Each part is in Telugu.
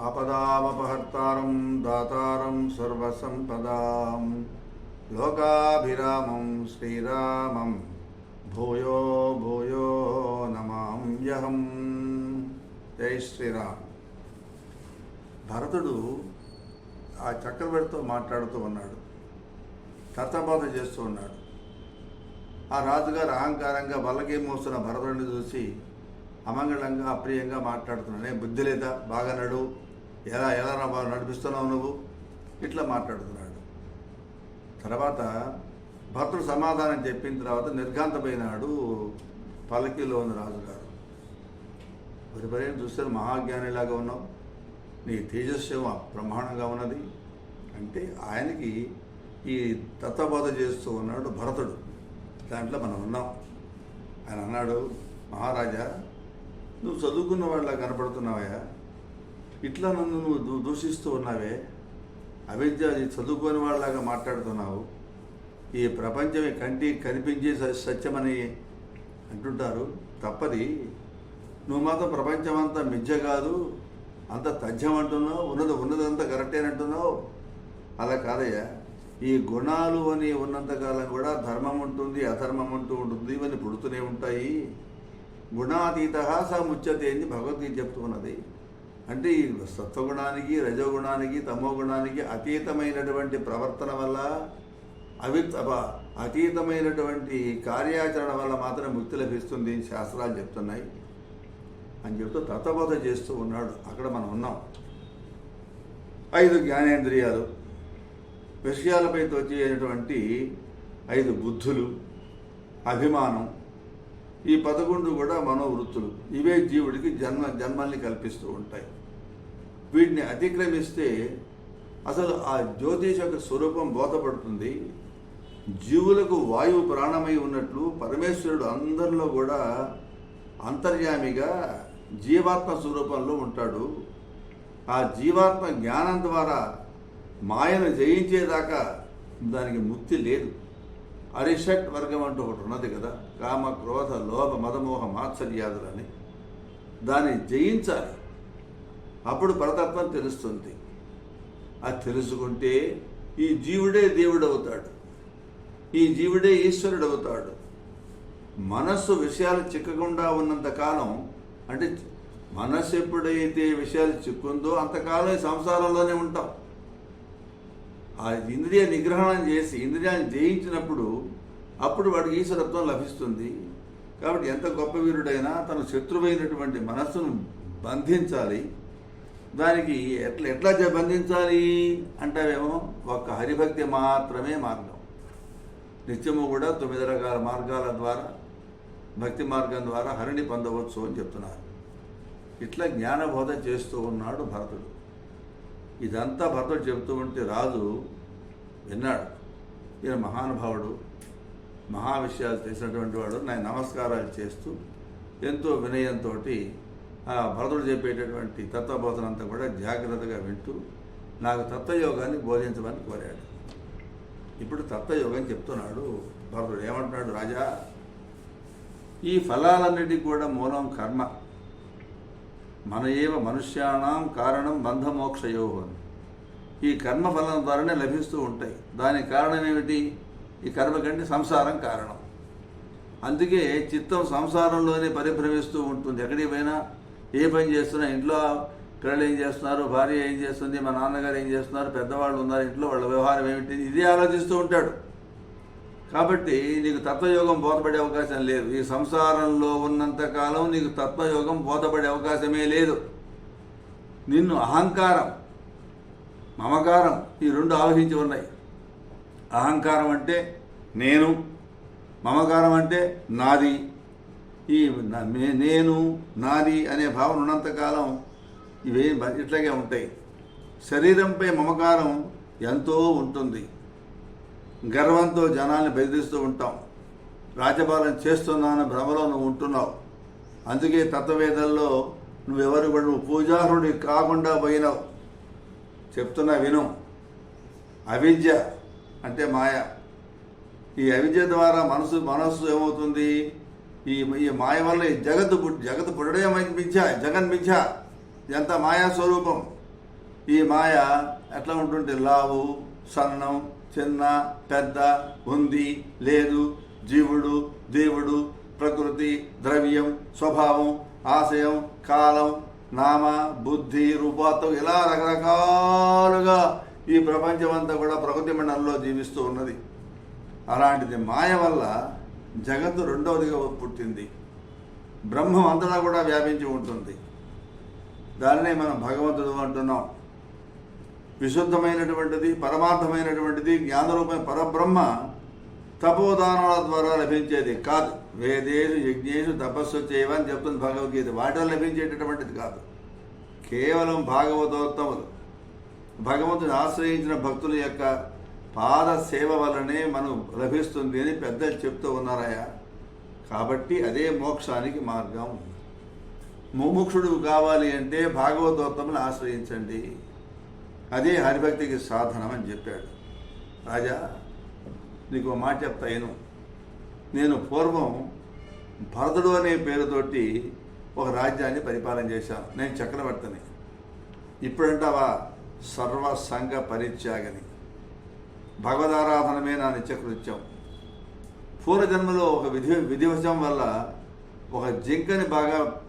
ఆపదామపహర్తారం దాతారం సర్వసంపదాం. లోకాభిరామం శ్రీరామం భూయో భూయో నమామ్యహం జై శ్రీరామ్. భరతుడు ఆ చక్రవర్తితో మాట్లాడుతూ ఉన్నాడు. తత్తబాధ చేస్తూ ఉన్నాడు. ఆ రాజుగారు అహంకారంగా బల్లకే మోస్తున్న భరతుడిని చూసి అమంగళంగా అప్రియంగా మాట్లాడుతున్నాడు. బుద్ధి లేదా? బాగా నడు. ఎలా ఎలా రా నడిపిస్తున్నావు నువ్వు? ఇట్లా మాట్లాడుతున్నాడు. తర్వాత భర్తడు సమాధానం చెప్పిన తర్వాత నిర్ఘాంతమైనాడు పల్లకీలో ఉన్న రాజుగారు. పరిపరేం చూస్తే మహాజ్ఞానిలాగా ఉన్నావు. నీ తేజస్సు బ్రహ్మాండంగా ఉన్నది. అంటే ఆయనకి ఈ తత్వబోధ చేస్తూ ఉన్నాడు భరతుడు. దాంట్లో మనం ఉన్నాం. ఆయన అన్నాడు మహారాజా నువ్వు చదువుకున్న వాళ్ళ కనపడుతున్నావయ్యా. ఇట్లా నన్ను నువ్వు దూ- దూషిస్తూ ఉన్నావే. అవిద్య చదువుకోని వాళ్ళలాగా మాట్లాడుతున్నావు. ఈ ప్రపంచమే కంటి కనిపించే సత్యమని అంటుంటారు. తప్పది. నువ్వు మాత్రం ప్రపంచమంతా మిథ్య కాదు. అంత తథ్యం అంటున్నావు. ఉన్నది ఉన్నదంతా కరెక్టేనంటున్నావు అలా కాదయ్యా. ఈ గుణాలు అని ఉన్నంతకాలం కూడా ధర్మం ఉంటుంది అధర్మం అంటూ ఉంటుంది. ఇవన్నీ పుడుతూనే ఉంటాయి. గుణాతీత సముచ్యతే అని భగవద్గీత చెప్తున్నది. అంటే ఈ సత్వగుణానికి రజోగుణానికి తమో గుణానికి అతీతమైనటువంటి ప్రవర్తన వల్ల అవి అతీతమైనటువంటి కార్యాచరణ వల్ల మాత్రం ముక్తి లభిస్తుంది శాస్త్రాలు చెప్తున్నాయి. అని చెప్తూ తత్వబోధ చేస్తూ ఉన్నాడు. అక్కడ మనం ఉన్నాం. ఐదు జ్ఞానేంద్రియాలు. విషయాలపై తోచేటువంటి ఐదు బుద్ధులు అభిమానం ఈ పదకొండు కూడా మనోవృత్తులు. ఇవే జీవుడికి జన్మ జన్మల్ని కల్పిస్తూ ఉంటాయి. వీటిని అతిక్రమిస్తే అసలు ఆ జ్యోతిష యొక్క స్వరూపం బోధపడుతుంది జీవులకు వాయువు ప్రాణమై ఉన్నట్లు పరమేశ్వరుడు అందరిలో కూడా అంతర్యామిగా జీవాత్మ స్వరూపంలో ఉంటాడు. ఆ జీవాత్మ జ్ఞానం ద్వారా మాయను జయించేదాకా దానికి ముక్తి లేదు. అరిషట్ వర్గం అంటూ ఒకటి ఉన్నది కదా కామ క్రోధ లోభ మదమోహ మాత్సర్యాదులని దాన్ని జయించాలి. అప్పుడు పరతత్వం తెలుస్తుంది. అది తెలుసుకుంటే ఈ జీవుడే దేవుడు అవుతాడు ఈ జీవుడే ఈశ్వరుడు అవుతాడు మనస్సు విషయాలు చిక్కకుండా ఉన్నంత కాలం అంటే మనస్సు ఎప్పుడైతే విషయాలు చిక్కుందో అంతకాలం ఈ సంసారంలోనే ఉంటాం. ఆ ఇంద్రియ నిగ్రహణం చేసి ఇంద్రియాన్ని జయించినప్పుడు అప్పుడు వాడికి ఈశ్వరత్వం లభిస్తుంది. కాబట్టి ఎంత గొప్ప వీరుడైనా తన శత్రువైనటువంటి మనస్సును బంధించాలి. దానికి ఎట్లా ఎట్లా చే- బంధించాలి అంటావేమో ఒక్క హరిభక్తి మాత్రమే మార్గం. నిత్యము కూడా తొమ్మిది రకాల మార్గాల ద్వారా భక్తి మార్గం ద్వారా హరిని పొందవచ్చు అని చెప్తున్నారు. ఇట్లా జ్ఞానబోధ చేస్తూ ఉన్నాడు భరతుడు. ఇదంతా భరతుడు చెబుతూ ఉంటే రాజు విన్నాడు. ఈయన మహానుభావుడు మహా విషయాలు తెలిసినటువంటి వాడు నేను నమస్కారాలు చేస్తూ ఎంతో వినయంతో భరతుడు చెప్పేటటువంటి తత్వబోధన అంతా కూడా జాగ్రత్తగా వింటూ నాకు తత్వయోగాన్ని బోధించమని కోరాడు. ఇప్పుడు తత్వయోగం చెప్తున్నాడు భరతుడు. ఏమంటున్నాడు? రాజా ఈ ఫలాలన్నిటికీ కూడా మూలం కర్మ. మన ఏవ మనుష్యాణం కారణం బంధమోక్షయో అని. ఈ కర్మఫలం ద్వారానే లభిస్తూ ఉంటాయి. దానికి కారణం ఏమిటి? ఈ కర్మ కంటే సంసారం కారణం. అందుకే చిత్తం సంసారంలోనే పరిభ్రమిస్తూ ఉంటుంది. ఎక్కడికి పోయినా ఏ పని చేస్తున్నా ఇంట్లో పిల్లలు ఏం చేస్తున్నారు భార్య ఏం చేస్తుంది మా నాన్నగారు ఏం చేస్తున్నారు పెద్దవాళ్ళు ఉన్నారు ఇంట్లో వాళ్ళ వ్యవహారం ఏమిటి ఇదే ఆలోచిస్తూ ఉంటాడు. కాబట్టి నీకు తత్వయోగం బోధపడే అవకాశం లేదు. ఈ సంసారంలో ఉన్నంతకాలం నీకు తత్వయోగం బోధపడే అవకాశమే లేదు. నిన్ను అహంకారం మమకారం ఈ రెండు ఆవహించి ఉన్నాయి. అహంకారం అంటే నేను మమకారం అంటే నాది. ఈ నేను నాది అనే భావన ఉన్నంతకాలం ఇవే ఇట్లాగే ఉంటాయి. శరీరంపై మమకారం ఎంతో ఉంటుంది. గర్వంతో జనాల్ని బెదిరిస్తూ ఉంటాం. రాజ్యపాలన చేస్తున్నాను భ్రమలో నువ్వు ఉంటున్నావు. అందుకే తత్వవేదల్లో నువ్వెవరు కూడా నువ్వు పూజారుడి కాకుండా పోయినావు. చెప్తున్నా విను. అవిద్య అంటే మాయ. ఈ అవిద్య ద్వారా మనసు మనస్సు ఏమవుతుంది? ఈ ఈ మాయ వల్ల ఈ జగత్తు పుట్- జగత్తు పుట్టడే మిథ్య జగన్ మిథ్య ఎంత మాయా స్వరూపం. ఈ మాయ ఎట్లా ఉంటుంటే లావు సన్నం చిన్న పెద్ద ఉంది లేదు జీవుడు దేవుడు ప్రకృతి ద్రవ్యం స్వభావం ఆశయం కాలం నామ బుద్ధి రూపాత్వం ఇలా రకరకాలుగా ఈ ప్రపంచం అంతా కూడా ప్రకృతి మండలంలో జీవిస్తూ ఉన్నది. అలాంటిది మాయ వల్ల జగత్తు రెండవదిగా పుట్టింది. బ్రహ్మం అంతటా కూడా వ్యాపించి ఉంటుంది. దాన్నే మనం భగవంతుడు అంటున్నాం. విశుద్ధమైనటువంటిది పరమార్థమైనటువంటిది జ్ఞానరూపమైన పరబ్రహ్మ తపోదానాల ద్వారా లభించేది కాదు. వేదేషు యజ్ఞేషు తపస్సు చేయవని చెప్తుంది భగవద్గీత. వాటిలో లభించేటటువంటిది కాదు. కేవలం భాగవతోత్తములు. భగవంతుని ఆశ్రయించిన భక్తుల యొక్క పాద సేవ వలనే మనం లభిస్తుంది అని పెద్దలు చెప్తూ ఉన్నారయ్యా. కాబట్టి అదే మోక్షానికి మార్గం. ముముక్షుడు కావాలి అంటే భాగవతోత్తముని ఆశ్రయించండి. అదే హరిభక్తికి సాధనం అని చెప్పాడు. రాజా నీకు మాట చెప్తాను నేను పూర్వం భరతుడు అనే పేరుతోటి ఒక రాజ్యాన్ని పరిపాలన చేశాను. నేను చక్రవర్తిని. ఇప్పుడంటావా సర్వ సంఘ పరిత్యాగని. భగవదారాధనమే నా నిత్యకృత్యం పూర్వజన్మలో ఒక విధి విధివశం వల్ల ఒక జింకని బాగా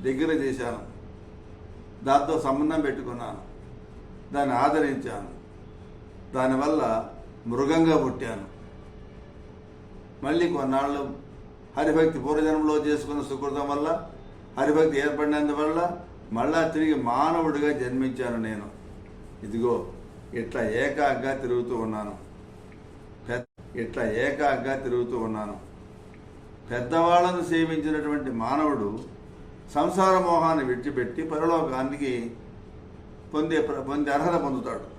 దగ్గర చేశాను. దాంతో సంబంధం పెట్టుకున్నాను. దాన్ని ఆదరించాను. దానివల్ల మృగంగా పుట్టాను. మళ్ళీ కొన్నాళ్ళు హరిభక్తి పూర్వజన్మలో చేసుకున్న సుకృతం వల్ల హరిభక్తి ఏర్పడినందువల్ల మళ్ళా తిరిగి మానవుడిగా జన్మించాను నేను. ఇదిగో ఇట్లా ఏకాగ్గా తిరుగుతూ ఉన్నాను. ఇట్లా ఏకాగ్గా తిరుగుతూ ఉన్నాను. పెద్దవాళ్ళను సేవించినటువంటి మానవుడు సంసార మోహాన్ని విడిచిపెట్టి పరలోకానికి పొందే ప్ర- పొందే అర్హత పొందుతాడు.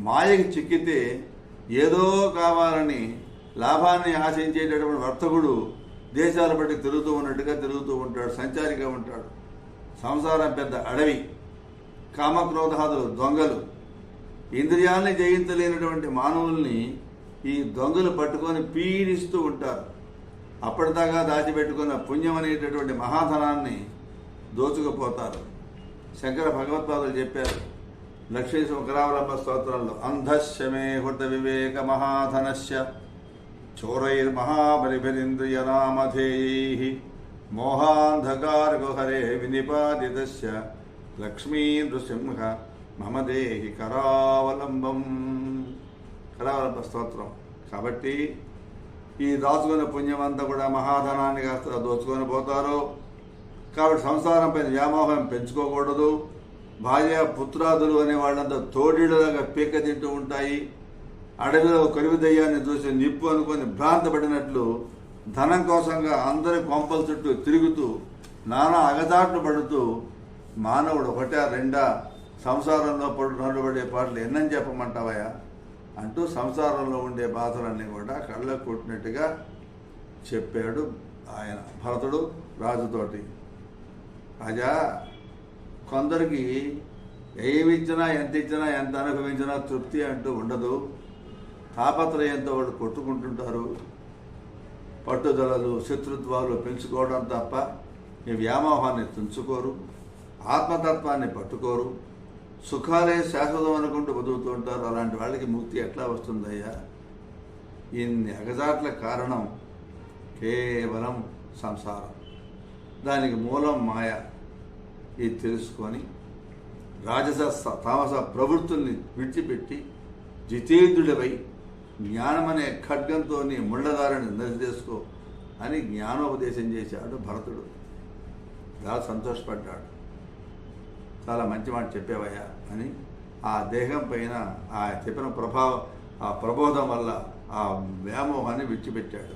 మాయకి చిక్కితే ఏదో కావాలని లాభాన్ని ఆశించేటటువంటి వర్తకుడు దేశాల బట్టి తిరుగుతూ ఉన్నట్టుగా తిరుగుతూ ఉంటాడు సంచారిగా ఉంటాడు. సంసారం పెద్ద అడవి కామక్రోధాదులు దొంగలు. ఇంద్రియాల్ని జయించలేనటువంటి మానవుల్ని ఈ దొంగలు పట్టుకొని పీడిస్తూ ఉంటారు. అప్పటిదాకా దాచిపెట్టుకున్న పుణ్యం అనేటటువంటి మహాధనాన్ని దోచుకుపోతారు. శంకర భగవత్పాదులు చెప్పారు లక్ష్మీ శంకరావలంబ స్తోత్రంలో అంధశ్యమే హృత వివేక మహాధనస్య చోరైర్మహాబలిభిరింద్రియనామధేయై మోహాంధకారగుహరే వినిపాదితస్య లక్ష్మీ నృసింహ మమ దేహి కరావలంబం. కరావలంబ స్తోత్రం. కాబట్టి ఈ దాచుకున్న పుణ్యం అంతా కూడా మహాధనాన్ని కాస్త దోచుకొని పోతారు. కాబట్టి సంసారంపై వ్యామోహం పెంచుకోకూడదు. భార్య పుత్రాదులు అనే వాళ్ళంతా తోడిలాగా పీక తింటూ ఉంటాయి. అడవిలో కరువు దయ్యాన్ని చూసి నిప్పు అనుకొని భ్రాంతపడినట్లు ధనం కోసంగా అందరి కొంపల చుట్టూ తిరుగుతూ నానా అగదాట్లు పడుతూ మానవుడు ఒకటా రెండా సంసారంలో పడు నడుబడే పాటలు ఎన్నని చెప్పమంటావయ్యా? అంటూ సంసారంలో ఉండే బాధలన్నీ కూడా కళ్ళకు కొట్టినట్టుగా చెప్పాడు ఆయన భరతుడు రాజుతోటి. రాజా కొందరికి ఏమి ఇచ్చినా ఎంత ఇచ్చినా ఎంత అనుభవించినా తృప్తి అంటూ ఉండదు. తాపత్రయంతో వాళ్ళు కొట్టుకుంటుంటారు. పట్టుదలలు శత్రుత్వాలు పెంచుకోవడం తప్ప ఈ వ్యామోహాన్ని తుంచుకోరు ఆత్మతత్వాన్ని పట్టుకోరు. సుఖాలే శాశ్వతం అనుకుంటూ బతుకుతూ ఉంటారు. అలాంటి వాళ్ళకి ముక్తి ఎట్లా వస్తుందయ్యా? ఇన్ని అగజాట్ల కారణం కేవలం సంసారం. దానికి మూలం మాయ. ఇది తెలుసుకొని రాజస స- తామస ప్రవృత్తుల్ని విడిచిపెట్టి జితేంద్రుడివై జ్ఞానమనే ఖడ్గంతో నీ ముళ్ళదారిని నరిచేసుకో అని జ్ఞానోపదేశం చేశాడు భరతుడు. చాలా సంతోషపడ్డాడు. చాలా మంచి మాట చెప్పేవయ్యా అని ఆ దేహం పైన ఆ చెప్పిన ప్రభావం ఆ ప్రబోధం వల్ల ఆ వ్యామోహాన్ని విడిచిపెట్టాడు.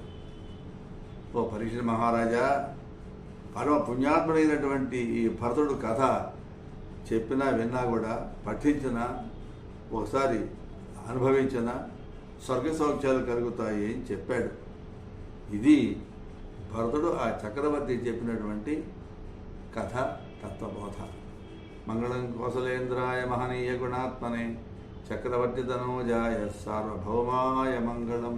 ఓ పరీక్ష మహారాజా పరమ పుణ్యాత్ముడైనటువంటి ఈ భరతుడు కథ చెప్పినా విన్నా కూడా పఠించినా ఒకసారి అనుభవించిన స్వర్గ సౌఖ్యాలు కలుగుతాయి అని చెప్పాడు. ఇది భరతుడు ఆ చక్రవర్తి చెప్పినటువంటి కథ తత్వబోధ. మంగళం కోసలేంద్రాయ మహనీయ గుణాత్మనే చక్రవర్తి తనోజాయ సార్వభౌమాయ మంగళం.